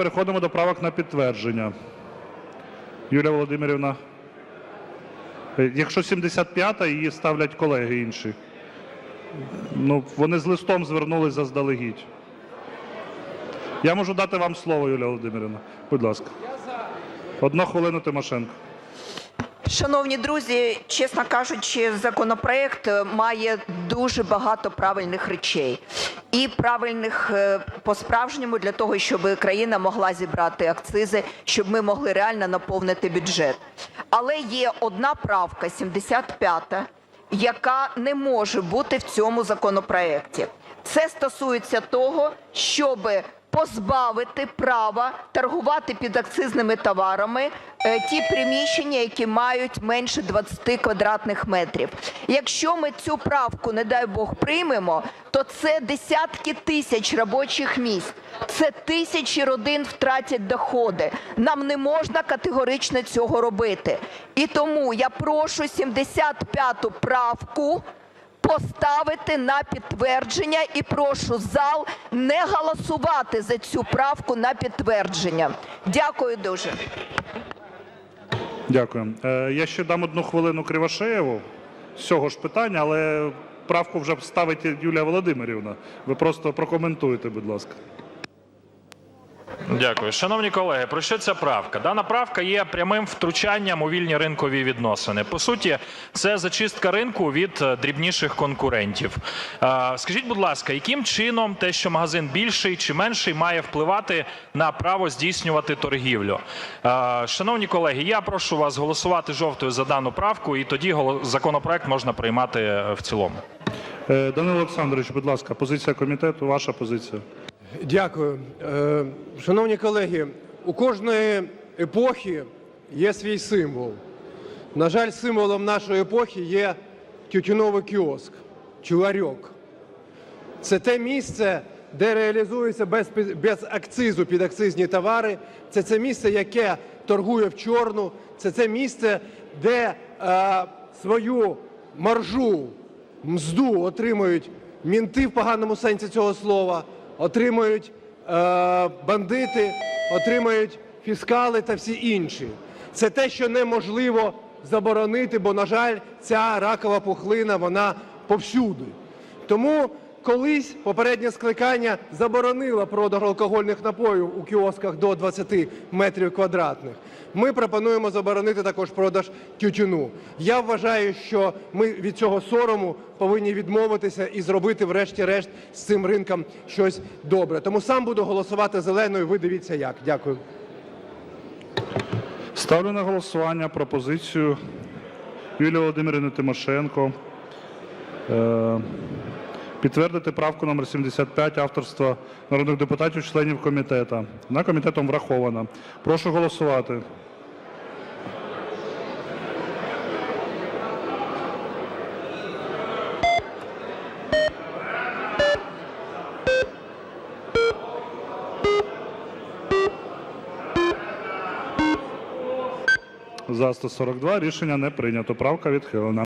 Переходимо до правок на підтвердження. Юлія Володимирівна. Е, Якщо 75-та, її ставлять колеги інші. Ну, вони з листом звернулись заздалегідь. Я можу дати вам слово, Юлія Володимирівна. Будь ласка. Одну хвилину Тимошенко. Шановні друзі, чесно кажучи, законопроект е, має дуже багато правильних речей. І правильних е, по-справжньому для того, щоб країна могла зібрати акцизи, щоб ми могли реально наповнити бюджет. Але є одна правка, 75-та, яка не може бути в цьому законопроекті. Це стосується того, щоб позбавити права торгувати підакцизними товарами е, ті приміщення, які мають менше 20 квадратних метрів. Якщо ми цю правку, не дай Бог, приймемо, то це десятки тисяч робочих місць, це тисячі родин втратять доходи. Нам не можна категорично цього робити. І тому я прошу 75-ту правку поставити на підтвердження і прошу зал не голосувати за цю правку на підтвердження. Дякую дуже. Дякую. Е, Я ще дам одну хвилину Кривошеєву з цього ж питання, але правку вже ставить Юлія Володимирівна. Ви просто прокоментуєте, будь ласка. Дякую. Шановні колеги, про що ця правка? Дана правка є прямим втручанням у вільні ринкові відносини. По суті, це зачистка ринку від е, дрібніших конкурентів. Е, Скажіть, будь ласка, яким чином те, що магазин більший чи менший, має впливати на право здійснювати торгівлю? Е, Шановні колеги, я прошу вас голосувати жовтою за дану правку, і тоді законопроект можна приймати в цілому. Данило Олександрович, будь ласка, позиція комітету, ваша позиція. Дякую. Е, Шановні колеги, у кожної епохи є свій символ. На жаль, символом нашої епохи є тютюновий кіоск чи ларьок. Це те місце, де реалізуються без, без акцизу підакцизні товари. Це це місце, яке торгує в чорну. Це це місце, де е, свою маржу, мзду отримують мінти в поганому сенсі цього слова, отримують е, бандити, отримують фіскали та всі інші. Це те, що неможливо заборонити, бо, на жаль, ця ракова пухлина вона повсюди. Тому колись попереднє скликання заборонило продаж алкогольних напоїв у кіосках до 20 метрів квадратних. Ми пропонуємо заборонити також продаж тютюну. Я вважаю, що ми від цього сорому повинні відмовитися і зробити, врешті-решт, з цим ринком щось добре. Тому сам буду голосувати зеленою. Ви дивіться як. Дякую. Ставлю на голосування пропозицію Юлії Володимирівни Тимошенко. Е, Підтвердити правку номер 75 авторства народних депутатів, членів комітету. Вона комітетом врахована. Прошу голосувати. За 142 рішення не прийнято. Правка відхилена.